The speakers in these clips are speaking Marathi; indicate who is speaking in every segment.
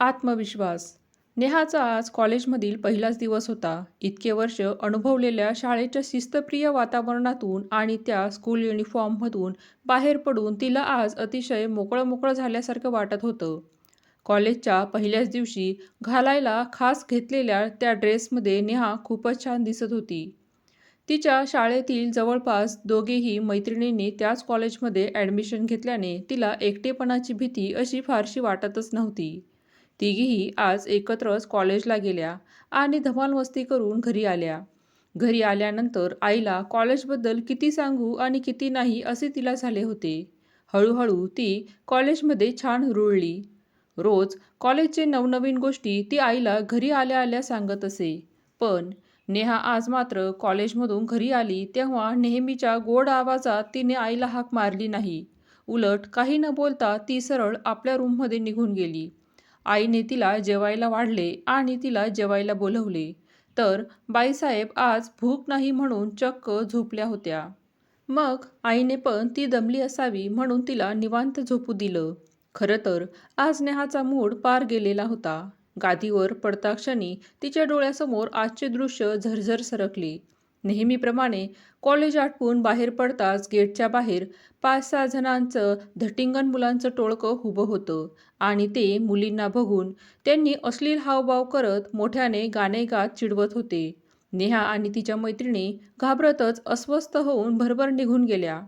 Speaker 1: आत्मविश्वास. नेहाचा आज कॉलेजमधील पहिलाच दिवस होता. इतके वर्ष अनुभवलेल्या शाळेच्या शिस्तप्रिय वातावरणातून आणि त्या स्कूल युनिफॉर्ममधून बाहेर पडून तिला आज अतिशय मोकळं मोकळं झाल्यासारखं वाटत होतं. कॉलेजच्या पहिल्याच दिवशी घालायला खास घेतलेल्या त्या ड्रेसमध्ये नेहा खूपच छान दिसत होती. तिच्या शाळेतील जवळपास दोघेही मैत्रिणींनी त्याच कॉलेजमध्ये ॲडमिशन घेतल्याने तिला एकटेपणाची भीती अशी फारशी वाटतच नव्हती. तिघीही आज एकत्रच कॉलेजला गेल्या आणि धमाल मस्ती करून घरी आल्या. घरी आल्यानंतर आईला कॉलेजबद्दल किती सांगू आणि किती नाही असे तिला झाले होते. हळूहळू ती कॉलेजमध्ये छान रुळली. रोज कॉलेजचे नवनवीन गोष्टी ती आईला घरी आल्या आल्या सांगत असे. पण नेहा आज मात्र कॉलेजमधून घरी आली तेव्हा नेहमीच्या गोड आवाजात तिने आईला हाक मारली नाही. उलट काही न बोलता ती सरळ आपल्या रूममध्ये निघून गेली. आईने तिला जेवायला वाढले आणि तिला जेवायला बोलवले. तर बाईसाहेब आज भूक नाही म्हणून चक्क झोपल्या होत्या. मग आईने पण ती दमली असावी म्हणून तिला निवांत झोपू दिलं. खरं तर आज नेहाचा मूड पार गेलेला होता. गादीवर पडताक्षणी तिच्या डोळ्यासमोर आजचे दृश्य झरझर सरकले. नेहमीप्रमाणे कॉलेज आटपून बाहेर पडताच गेटच्या बाहेर पाच सहा जणांचं धटिंगण मुलांचं टोळकं उभं होतं आणि ते मुलींना बघून त्यांनी अश्लील हावभाव करत मोठ्याने गाणे गात चिडवत होते. नेहा आणि तिच्या मैत्रिणी घाबरतच अस्वस्थ होऊन भरभर निघून गेल्या.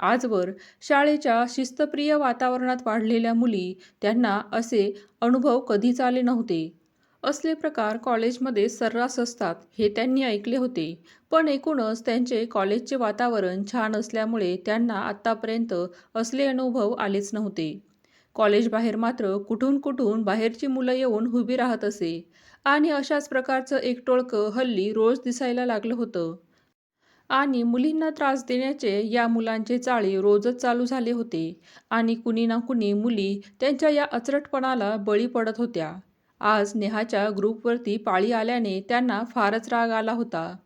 Speaker 1: आजवर शाळेच्या शिस्तप्रिय वातावरणात वाढलेल्या मुली त्यांना असे अनुभव कधीच आले नव्हते. असले प्रकार कॉलेजमध्ये सर्रास असतात हे त्यांनी ऐकले होते. पण एकूणच त्यांचे कॉलेजचे वातावरण छान असल्यामुळे त्यांना आत्तापर्यंत असले अनुभव आलेच नव्हते. कॉलेजबाहेर मात्र कुठून कुठून बाहेरची मुलं येऊन उभी राहत असे. आणि अशाच प्रकारचं एक टोळकं हल्ली रोज दिसायला लागलं होतं. आणि मुलींना त्रास देण्याचे या मुलांचे चाळे रोजच चालू झाले होते. आणि कुणी ना कुणी मुली त्यांच्या या अचरटपणाला बळी पडत होत्या. आज नेहाच्या ग्रुपवरती पाळी आल्याने त्यांना फारच राग आला होता.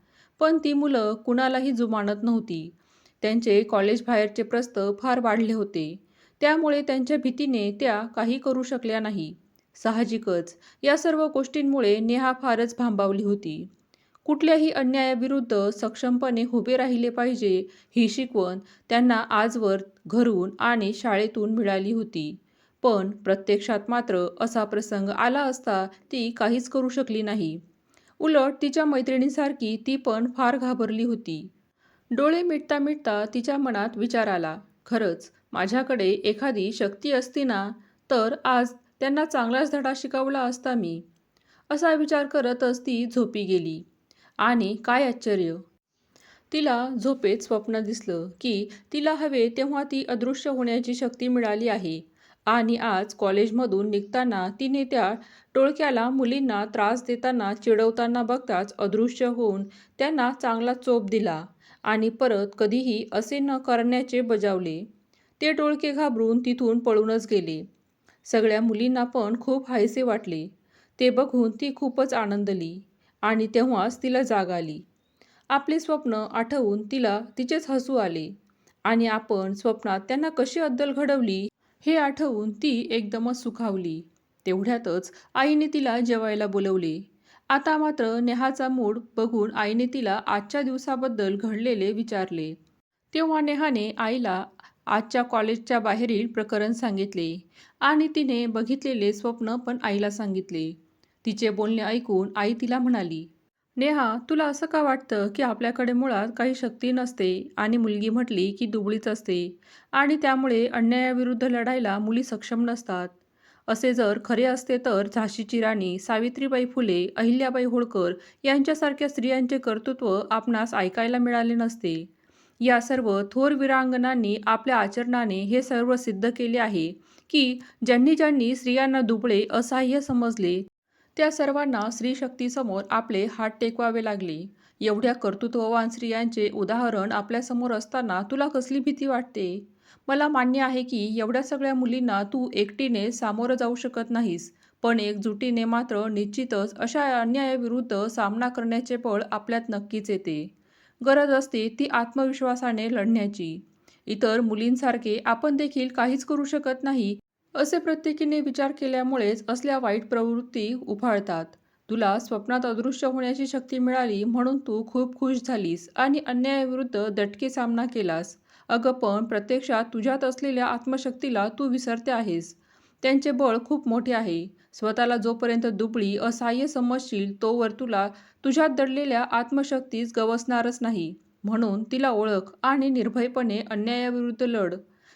Speaker 1: पण ती मुलं कुणालाही जुमानत नव्हती. त्यांचे कॉलेजबाहेरचे प्रस्त फार वाढले होते. त्यामुळे त्यांच्या भीतीने त्या काही करू शकल्या नाही. साहजिकच या सर्व गोष्टींमुळे नेहा फारच भांबावली होती. कुठल्याही अन्यायाविरुद्ध सक्षमपणे उभे राहिले पाहिजे ही शिकवण त्यांना आजवर घरून आणि शाळेतून मिळाली होती. पण प्रत्यक्षात मात्र असा प्रसंग आला असता ती काहीच करू शकली नाही. उलट तिच्या मैत्रिणीसारखी ती पण फार घाबरली होती. डोळे मिटता मिटता तिच्या मनात विचार आला खरंच माझ्याकडे एखादी शक्ती असती ना तर आज त्यांना चांगलाच धडा शिकवला असता मी. असा विचार करतच ती झोपी गेली. आणि काय आश्चर्य. तिला झोपेत स्वप्न दिसलं की तिला हवे तेव्हा ती अदृश्य होण्याची शक्ती मिळाली आहे. आणि आज कॉलेजमधून निघताना तिने त्या टोळक्याला मुलींना त्रास देताना चिडवताना बघताच अदृश्य होऊन त्यांना चांगला चोप दिला आणि परत कधीही असे न करण्याचे बजावले. ते टोळके घाबरून तिथून पळूनच गेले. सगळ्या मुलींना पण खूप हायसे वाटले. ते बघून ती खूपच आनंदली आणि तेव्हाच तिला जाग आली. आपले स्वप्न आठवून तिला तिचेच हसू आले आणि आपण स्वप्नात त्यांना कशी अद्दल घडवली हे आठवून ती एकदमच सुखावली. तेवढ्यातच आईने तिला जेवायला बोलवले. आता मात्र नेहाचा मूड बघून आईने तिला आजच्या दिवसाबद्दल घडलेले विचारले. तेव्हा नेहाने आईला आजच्या कॉलेजच्या बाहेरील प्रकरण सांगितले आणि तिने बघितलेले स्वप्न पण आईला सांगितले. तिचे बोलणे ऐकून आई तिला म्हणाली नेहा तुला असं का वाटतं की आपल्याकडे मुळात काही शक्ती नसते आणि मुलगी म्हटली की दुबळीच असते आणि त्यामुळे अन्यायाविरुद्ध लढायला मुली सक्षम नसतात? असे जर खरे असते तर झाशीची राणी सावित्रीबाई फुले अहिल्याबाई होळकर यांच्यासारख्या स्त्रियांचे कर्तृत्व आपणास ऐकायला मिळाले नसते. या सर्व थोर वीरांगणांनी आपल्या आचरणाने हे सर्व सिद्ध केले आहे की ज्यांनी ज्यांनी स्त्रियांना दुबळे असहाय्य समजले त्या सर्वांना स्त्रीशक्तीसमोर आपले हात टेकवावे लागले. एवढ्या कर्तृत्ववान स्त्रियांचे उदाहरण आपल्यासमोर असताना तुला कसली भीती वाटते? मला मान्य आहे की एवढ्या सगळ्या मुलींना तू एकटीने सामोरं जाऊ शकत नाहीस पण एकजुटीने मात्र निश्चितच अशा अन्यायाविरुद्ध सामना करण्याचे बळ आपल्यात नक्कीच येते. गरज असते ती आत्मविश्वासाने लढण्याची. इतर मुलींसारखे आपण देखील काहीच करू शकत नाही असे प्रत्येकीने विचार केल्यामुळेच असल्या वाईट प्रवृत्ती उफाळतात. तुला स्वप्नात अदृश्य होण्याची शक्ती मिळाली म्हणून तू खूप खुश झालीस आणि अन्यायाविरुद्ध दटके सामना केलास. अगं पण प्रत्यक्षात तुझ्यात असलेल्या आत्मशक्तीला तू विसरते आहेस. त्यांचे बळ खूप मोठे आहे. स्वतःला जोपर्यंत दुबळी असहाय्य समजशील तोवर तुला तुझ्यात दडलेल्या आत्मशक्तीच गवसणारच नाही. म्हणून तिला ओळख आणि निर्भयपणे अन्यायाविरुद्ध लढ.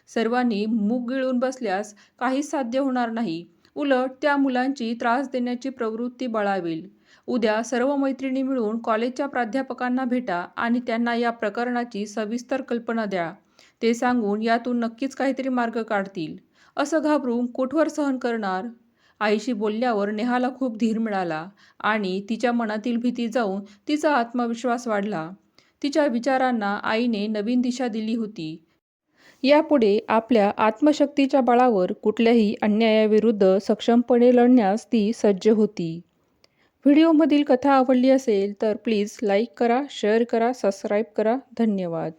Speaker 1: सर्वांनी मूग गिळून बसल्यास काहीच साध्य होणार नाही. उलट त्या मुलांची त्रास देण्याची प्रवृत्ती बळावेल. उद्या सर्व मैत्रिणी मिळून कॉलेजच्या प्राध्यापकांना भेटा आणि त्यांना या प्रकरणाची सविस्तर कल्पना द्या. ते सांगून यातून नक्कीच काहीतरी मार्ग काढतील. असं घाबरून कुठवर सहन करणार? आईशी बोलल्यावर नेहाला खूप धीर मिळाला आणि तिच्या मनातील भीती जाऊन तिचा आत्मविश्वास वाढला. तिच्या विचारांना आईने नवीन दिशा दिली होती. यापुढे आपल्या आत्मशक्तीच्या बळावर कुठल्याही अन्यायाविरुद्ध सक्षमपणे लढण्यास ती सज्ज होती. व्हिडिओमधील कथा आवडली असेल तर प्लीज लाईक करा शेअर करा सबस्क्राईब करा. धन्यवाद.